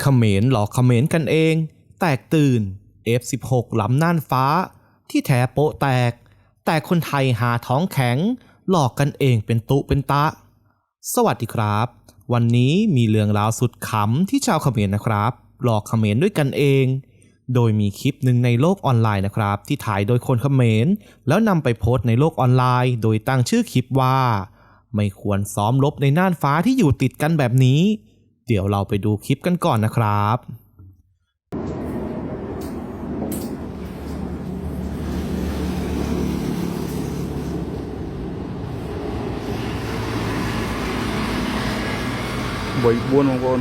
เขมรหลอกเขมรกันเอง แตกตื่น F16 ล้ำน่านฟ้า ที่แท้โปะแตก แต่คนไทยหาท้องแข็ง หลอกกันเองเป็นตุเป็นตะ สวัสดีครับ วันนี้มีเรื่องราวสุดขำที่ชาวเขมรนะครับ หลอกเขมรด้วยกันเอง โดยมีคลิปหนึ่งในโลกออนไลน์นะครับ ที่ถ่ายโดยคนเขมร แล้วนำไปโพสต์ในโลกออนไลน์ โดยตั้งชื่อคลิปว่า ไม่ควรซ้อมรบในน่านฟ้าที่อยู่ติดกันแบบนี้ เดี๋ยวเราไปดูคลิปกันก่อนนะครับบวยบวนของคน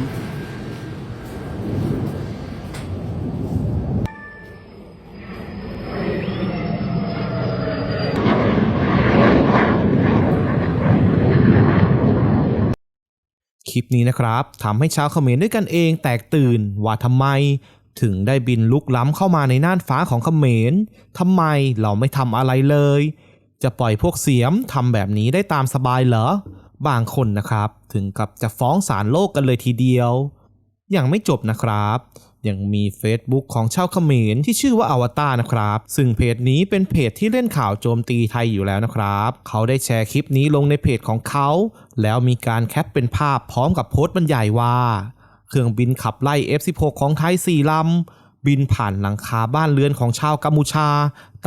ลิปนี้นะครับทำให้ชาวเขมรด้วยกันเองแตกตื่นว่าทำไม ถึงได้บินลุกล้ำเข้ามาในน่านฟ้าของเขมรทำไมเราไม่ทำอะไรเลย จะปล่อยพวกเสียมทำแบบนี้ได้ตามสบายเหรอบางคนนะครับ ถึงกับจะฟ้องศาลโลกกันเลยทีเดียวยังไม่จบนะครับ ยังมี Facebook ของชาวเขมรที่ชื่อว่าอวตารนะครับ ซึ่งเพจนี้เป็นเพจที่เล่นข่าวโจมตีไทยอยู่แล้วนะครับ เขาได้แชร์คลิปนี้ลงในเพจของเขา แล้วมีการแคปเป็นภาพพร้อมกับโพสต์บรรยายว่า เครื่องบินขับไล่ F16 ของไทย4ลำบินผ่านหลังคาบ้านเรือนของชาวกัมพูชา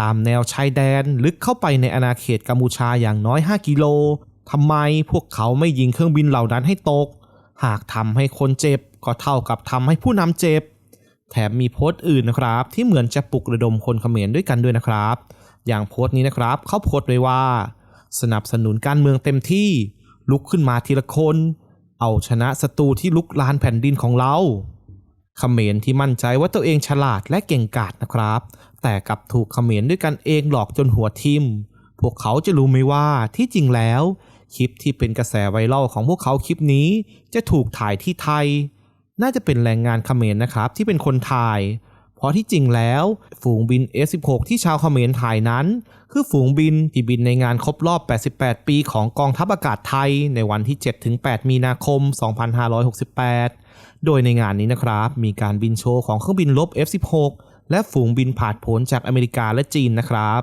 ตามแนวชายแดน ลึกเข้าไปในอาณาเขตกัมพูชาอย่างน้อย 5 กิโลทำไมพวกเขาไม่ยิงเครื่องบินเหล่านั้นให้ตก หากทำให้คนเจ็บก็เท่ากับทำให้ผู้นำเจ็บ แถมมีโพสต์อื่นนะครับ ที่เหมือนจะปลุกระดมคนเขมรด้วยกันด้วยนะครับ อย่างโพสต์นี้นะครับเขาโพสต์ไว้ว่า สนับสนุนการเมืองเต็มที่ลุกขึ้นมาทีละคน เอาชนะศัตรูที่ลุกลานแผ่นดินของเราเขมรที่มั่นใจว่าตัวเองฉลาดและเก่งกาจนะครับ แต่กลับถูกเขมรด้วยกันเองหลอกจนหัวทิ่มพวกเขาจะรู้ไหมว่าที่จริงแล้ว คลิปที่เป็นกระแสไวรัลของพวกเขาคลิปนี้ จะถูกถ่ายที่ไทย น่าจะเป็นแรงงานเขมรนะครับที่เป็นคนถ่ายเพราะที่จริงแล้ว ฝูงบิน F16 ที่ชาวเขมรถ่ายนั้น คือฝูงบินที่บินในงานครบรอบ 88 ปีของกองทัพอากาศไทย ในวันที่ 7-8 มีนาคม 2568 โดยในงานนี้นะครับ มีการบินโชว์ของเครื่องบินลบ F16 และฝูงบินผาดโผนจากอเมริกาและจีนนะครับ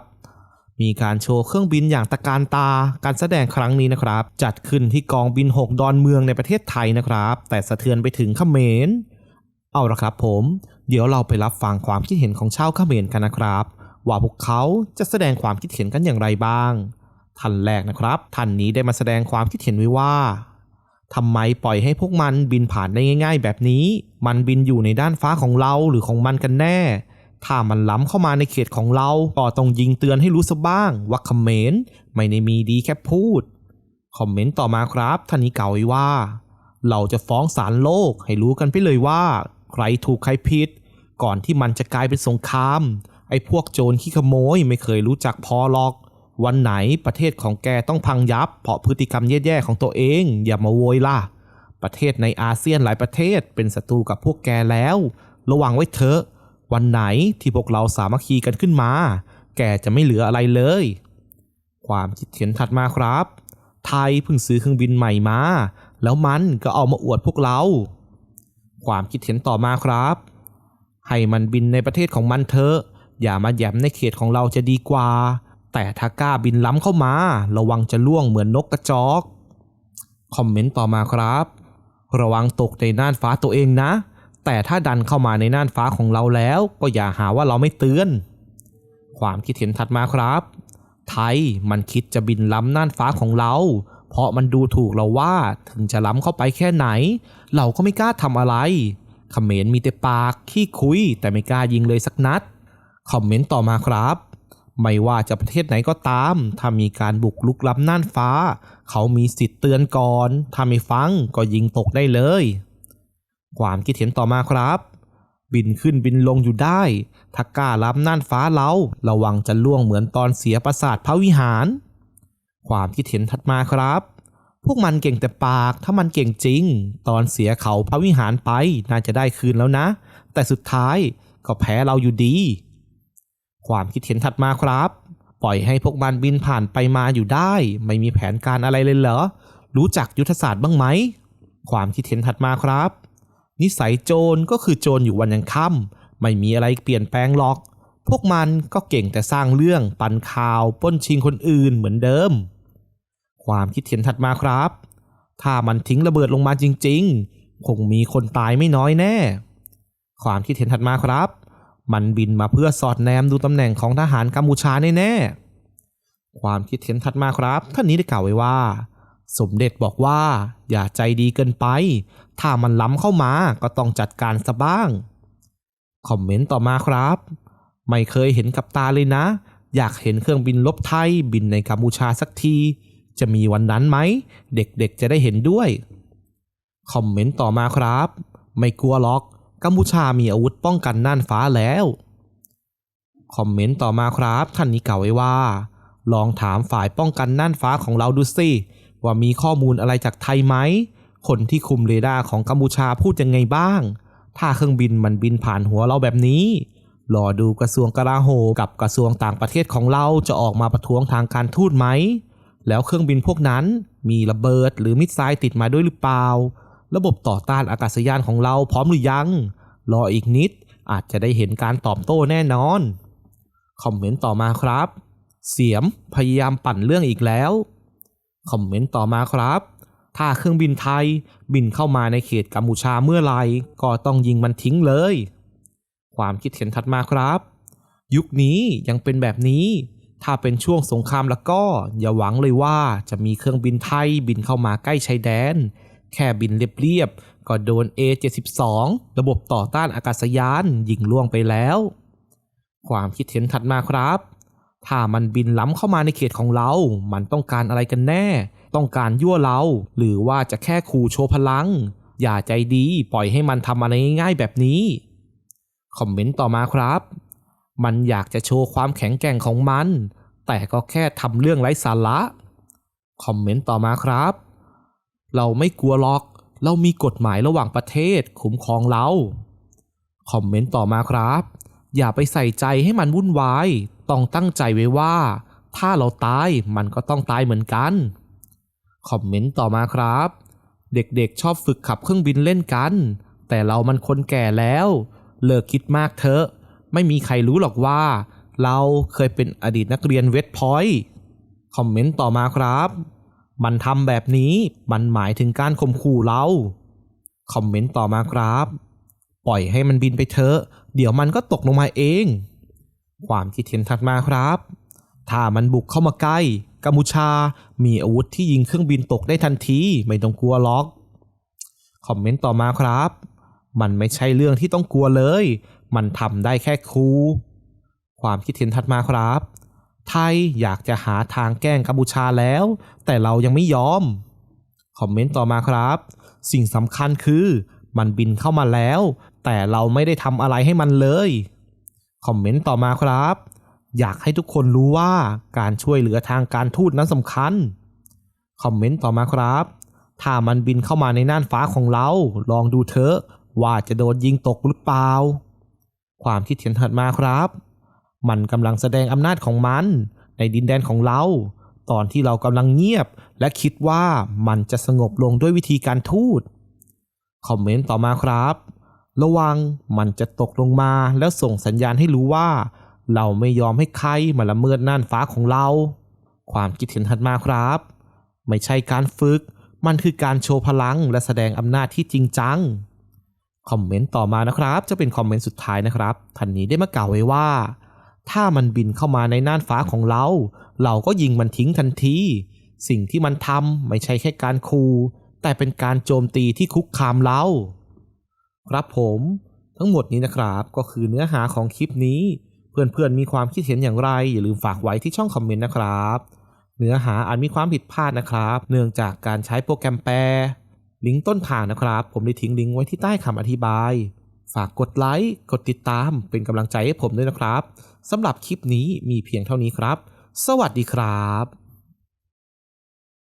มีการโชว์เครื่องบินอย่างตะการตา การแสดงครั้งนี้นะครับ จัดขึ้นที่กองบิน 6 ดอนเมืองในประเทศไทยนะครับ แต่สะเทือนไปถึงขเขมร เอาละครับผม เดี๋ยวเราไปรับฟังความคิดเห็นของชาวขเขมรกันนะครับ ว่าพวกเขาจะแสดงความคิดเห็นกันอย่างไรบ้าง ท่านแรกนะครับท่านนี้ได้มาแสดงความคิดเห็นไว้ว่าทำไมปล่อยให้พวกมันบินผ่านได้ง่าย ๆ แบบนี้ มันบินอยู่ในด้านฟ้าของเราหรือของมันกันแน่ ถ้ามันล้ำเข้ามาในเขตของเรา ก็ต้องยิงเตือนให้รู้ซะบ้างว่าเขมรไม่ได้มีดีแค่พูด คอมเมนต์ต่อมาครับท่านนี้กล่าวไว้ว่า เราจะฟ้องศาลโลกให้รู้กันไปเลยว่า ใครถูกใครผิด ก่อนที่มันจะกลายเป็นสงคราม ไอ้พวกโจรขี้ขโมยไม่เคยรู้จักพอหรอก วันไหนประเทศของแกต้องพังยับ เพราะพฤติกรรมแย่ๆของตัวเอง อย่ามาโวยล่ะ ประเทศในอาเซียนหลายประเทศเป็นศัตรูกับพวกแกแล้ว ระวังไว้เถอะ วันไหนที่พวกเราสามัคคีกันขึ้นมา แกจะไม่เหลืออะไรเลย ความคิดเห็นถัดมาครับ ไทยเพิ่งซื้อเครื่องบินใหม่มา แล้วมันก็เอามาอวดพวกเรา ความคิดเห็นต่อมาครับ ให้มันบินในประเทศของมันเถอะ อย่ามาแหยมในเขตของเราจะดีกว่า แต่ถ้ากล้าบินล้ำเข้ามา ระวังจะล่วงเหมือนนกกระจอก คอมเมนต์ต่อมาครับ ระวังตกในน่านฟ้าตัวเองนะ แต่ถ้าดันเข้ามาในน่านฟ้าของเราแล้ว ก็อย่าหาว่าเราไม่เตือน ความคิดเห็นถัดมาครับ ไทยมันคิดจะบินล้ำน่านฟ้าของเรา เพราะมันดูถูกเราว่าถึงจะล้ำเข้าไปแค่ไหน เราก็ไม่กล้าทำอะไรเขมรมีแต่ปากขี้คุย แต่ไม่กล้ายิงเลยสักนัด คอมเมนต์ต่อมาครับ ไม่ว่าจะประเทศไหนก็ตาม ถ้ามีการบุกลุกล้ำน่านฟ้า เขามีสิทธิ์เตือนก่อน ถ้าไม่ฟังก็ยิงตกได้เลย ความคิดเห็นต่อมาครับ บินขึ้นบินลงอยู่ได้ถ้ากล้าล้ำน่านฟ้าเราระวังจะล่วงเหมือนตอนเสียปราสาทพระวิหาร ความคิดเห็นถัดมาครับ พวกมันเก่งแต่ปากถ้ามันเก่งจริง ตอนเสียเขาพระวิหารไปน่าจะได้คืนแล้วนะ แต่สุดท้ายก็แพ้เราอยู่ดี ความคิดเห็นถัดมาครับ ปล่อยให้พวกมันบินผ่านไปมาอยู่ได้ ไม่มีแผนการอะไรเลยเหรอรู้จักยุทธศาสตร์บ้างไหม ความคิดเห็นถัดมาครับ นิสัยโจรก็คือโจรอยู่วันยังค่ำไม่มีอะไรเปลี่ยนแปลงหรอก พวกมันก็เก่งแต่สร้างเรื่องปันข่าวป้นชิงคนอื่นเหมือนเดิม ความคิดเห็นถัดมาครับ ถ้ามันทิ้งระเบิดลงมาจริง ๆ คงมีคนตายไม่น้อยแน่ ความคิดเห็นถัดมาครับ มันบินมาเพื่อสอดแนมดูตำแหน่งของทหารกัมพูชาแน่ๆความคิดเห็นถัดมาครับ ท่านนี้ได้กล่าวไว้ว่า สมเด็จบอกว่า อย่าใจดีเกินไป ถ้ามันล้ำเข้ามาก็ต้องจัดการซะบ้าง คอมเมนต์ต่อมาครับ ไม่เคยเห็นกับตาเลยนะ อยากเห็นเครื่องบินลบไทยบินในกัมพูชาสักที จะมีวันนั้นไหม เด็กๆจะได้เห็นด้วย คอมเมนต์ต่อมาครับ ไม่กลัวหรอก กัมพูชามีอาวุธป้องกันน่านฟ้าแล้ว คอมเมนต์ต่อมาครับ ท่านนี้กล่าวไว้ว่า ลองถามฝ่ายป้องกันน่านฟ้าของเราดูสิ ว่ามีข้อมูลอะไรจากไทยไหม คนที่คุมเรดาร์ของกัมพูชาพูดยังไงบ้าง ถ้าเครื่องบินมันบินผ่านหัวเราแบบนี้ รอดูกระทรวงกลาโหมกับกระทรวงต่างประเทศของเราจะออกมาประท้วงทางการทูตไหม แล้วเครื่องบินพวกนั้นมีระเบิดหรือมิสไซล์ติดมาด้วยหรือเปล่า ระบบต่อต้านอากาศยานของเราพร้อมหรือยัง รออีกนิดอาจจะได้เห็นการตอบโต้แน่นอน คอมเมนต์ต่อมาครับ เสียมพยายามปั่นเรื่องอีกแล้ว คอมเมนต์ต่อมาครับ ถ้าเครื่องบินไทยบินเข้ามาในเขตกัมพูชาเมื่อไรก็ต้องยิงมันทิ้งเลย ความคิดเห็นถัดมาครับ ยุคนี้ยังเป็นแบบนี้ ถ้าเป็นช่วงสงครามแล้วก็อย่าหวังเลยว่าจะมีเครื่องบินไทยบินเข้ามาใกล้ชายแดน แค่บินเรียบๆก็โดน A72 ระบบต่อต้านอากาศยานยิงล่วงไปแล้ว ความคิดเห็นถัดมาครับ ถ้ามันบินล้ำเข้ามาในเขตของเรา มันต้องการอะไรกันแน่ ต้องการยั่วเรา หรือว่าจะแค่ขู่โชว์พลัง อย่าใจดีปล่อยให้มันทำอะไรง่ายๆแบบนี้ คอมเมนต์ต่อมาครับ มันอยากจะโชว์ความแข็งแกร่งของมัน แต่ก็แค่ทำเรื่องไร้สาระ คอมเมนต์ต่อมาครับ เราไม่กลัวหรอก เรามีกฎหมายระหว่างประเทศคุ้มครองเรา คอมเมนต์ต่อมาครับ อย่าไปใส่ใจให้มันวุ่นวาย ต้องตั้งใจไว้ว่า ถ้าเราตายมันก็ต้องตายเหมือนกัน คอมเมนต์ต่อมาครับ เด็กๆชอบฝึกขับเครื่องบินเล่นกัน แต่เรามันคนแก่แล้ว เลิกคิดมากเถอะ ไม่มีใครรู้หรอกว่า เราเคยเป็นอดีตนักเรียนเวทพอยต์คอมเมนต์ต่อมาครับ มันทำแบบนี้มันหมายถึงการข่มขู่เรา คอมเมนต์ต่อมาครับ ปล่อยให้มันบินไปเถอะ เดี๋ยวมันก็ตกลงมาเอง ความคิดเห็นถัดมาครับ ถ้ามันบุกเข้ามาใกล้กัมพูชา มีอาวุธที่ยิงเครื่องบินตกได้ทันทีไม่ต้องกลัวหรอก คอมเมนต์ต่อมาครับ มันไม่ใช่เรื่องที่ต้องกลัวเลย มันทำได้แค่คูความคิดเห็นถัดมาครับ ไทยอยากจะหาทางแกล้งกัมพูชาแล้ว แต่เรายังไม่ยอม คอมเมนต์ต่อมาครับ สิ่งสำคัญคือ มันบินเข้ามาแล้ว แต่เราไม่ได้ทำอะไรให้มันเลย คอมเมนต์ต่อมาครับ อยากให้ทุกคนรู้ว่าการช่วยเหลือทางการทูตนั้นสำคัญ คอมเมนต์ต่อมาครับ ถ้ามันบินเข้ามาในน่านฟ้าของเรา ลองดูเถอะว่าจะโดนยิงตกหรือเปล่า ความคิดเห็นถัดมาครับ มันกำลังแสดงอำนาจของมัน ในดินแดนของเรา ตอนที่เรากำลังเงียบ และคิดว่ามันจะสงบลงด้วยวิธีการทูต คอมเมนต์ต่อมาครับ ระวังมันจะตกลงมาแล้วส่งสัญญาณให้รู้ว่า เราไม่ยอมให้ใครมาละเมิดน่านฟ้าของเรา ความคิดเห็นถัดมาครับ ไม่ใช่การฝึก มันคือการโชว์พลังและแสดงอำนาจที่จริงจัง คอมเมนต์ต่อมานะครับ จะเป็นคอมเมนต์สุดท้ายนะครับท่านนี้ได้มากล่าวไว้ว่า ถ้ามันบินเข้ามาในน่านฟ้าของเรา เราก็ยิงมันทิ้งทันที สิ่งที่มันทำไม่ใช่แค่การคูแต่เป็นการโจมตีที่คุกคามเรา ครับผมทั้งหมดนี้นะครับก็คือเนื้อหาของคลิปนี้ เพื่อนๆมีความคิดเห็นอย่างไร อย่าลืมฝากไว้ที่ช่องคอมเมนต์นะครับ เนื้อหาอาจมีความผิดพลาดนะครับ เนื่องจากการใช้โปรแกรมแปลลิงก์ต้นทางนะครับ ผมได้ทิ้งลิงก์ไว้ที่ใต้คำอธิบาย ฝากกดไลค์กดติดตามเป็นกำลังใจให้ผมด้วยนะครับสำหรับคลิปนี้มีเพียงเท่านี้ครับ สวัสดีครับ